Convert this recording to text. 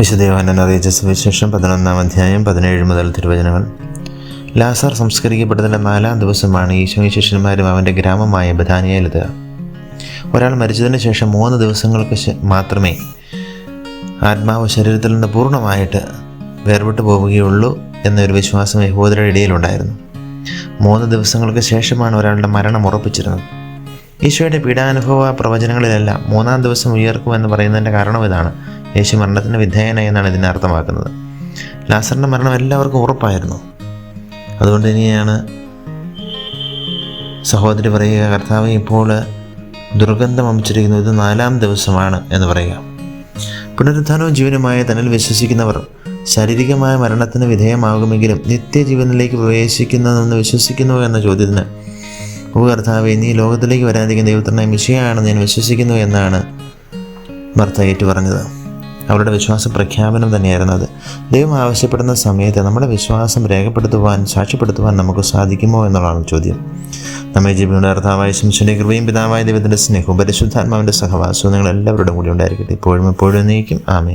വിശുദ്ധയോഹനൻ അറിയിച്ച സുവിശേഷം പതിനൊന്നാം അധ്യായം പതിനേഴ് മുതൽ തിരുവചനങ്ങൾ. ലാസർ സംസ്കരിക്കപ്പെട്ടതിന്റെ നാലാം ദിവസമാണ് ഈശോ ശിഷ്യന്മാരും അവന്റെ ഗ്രാമമായ ബഥാനിയയിലെത്തുക ഒരാൾ മരിച്ചതിന് ശേഷം മൂന്ന് ദിവസങ്ങൾക്ക് മാത്രമേ ആത്മാവ് ശരീരത്തിൽ നിന്ന് പൂർണമായിട്ട് വേർപെട്ടു പോവുകയുള്ളൂ എന്നൊരു വിശ്വാസം യഹൂദരുടെ ഇടയിലുണ്ടായിരുന്നു. മൂന്ന് ദിവസങ്ങൾക്ക് ശേഷമാണ് ഒരാളുടെ മരണം ഉറപ്പിച്ചിരുന്നത്. ഈശോയുടെ പീഡാനുഭവ പ്രവചനങ്ങളിലെല്ലാം മൂന്നാം ദിവസം ഉയർക്കുമെന്ന് പറയുന്നതിന്റെ കാരണം ഇതാണ്. യേശു മരണത്തിന് വിധേയനായി എന്നാണ് ഇതിനെ അർത്ഥമാക്കുന്നത്. ലാസറിന്റെ മരണം എല്ലാവർക്കും ഉറപ്പായിരുന്നു. അതുകൊണ്ട് തന്നെയാണ് സഹോദരി പറയുക കർത്താവ് ഇപ്പോൾ ദുർഗന്ധം അമിച്ചിരിക്കുന്നു. ഇത് നാലാം ദിവസമാണ് എന്ന് പറയുക. പുനരുത്ഥാനവും ജീവനുമായ തന്നിൽ വിശ്വസിക്കുന്നവർ ശാരീരികമായ മരണത്തിന് വിധേയമാകുമെങ്കിലും നിത്യജീവനിലേക്ക് പ്രവേശിക്കുന്നതെന്ന് വിശ്വസിക്കുന്നു എന്ന ചോദ്യത്തിന് ഓ കർത്താവെ നീ ലോകത്തിലേക്ക് വരാതിരിക്കുന്ന ദൈവത്തിനായി മിശയാണെന്ന് ഞാൻ വിശ്വസിക്കുന്നു എന്നാണ് ഭർത്ത ഏറ്റു പറഞ്ഞത് അവരുടെ വിശ്വാസ പ്രഖ്യാപനം തന്നെയായിരുന്നു അത്. ദൈവം ആവശ്യപ്പെടുന്ന സമയത്ത് നമ്മുടെ വിശ്വാസം രേഖപ്പെടുത്തുവാൻ സാക്ഷ്യപ്പെടുത്തുവാൻ നമുക്ക് സാധിക്കുമോ എന്നുള്ളതാണ് ചോദ്യം. നമ്മെ ജീവിതങ്ങളുടെ അർത്ഥാവായ ശംശന്റെ കൃപയും പിതാവായ ദൈവത്തിന്റെ സ്നേഹവും പരിശുദ്ധാത്മാവിന്റെ സഹവാസവും നിങ്ങൾ എല്ലാവരുടെ കൂടി ഉണ്ടായിരിക്കട്ടെ. ഇപ്പോഴും എപ്പോഴും നീക്കും ആമേ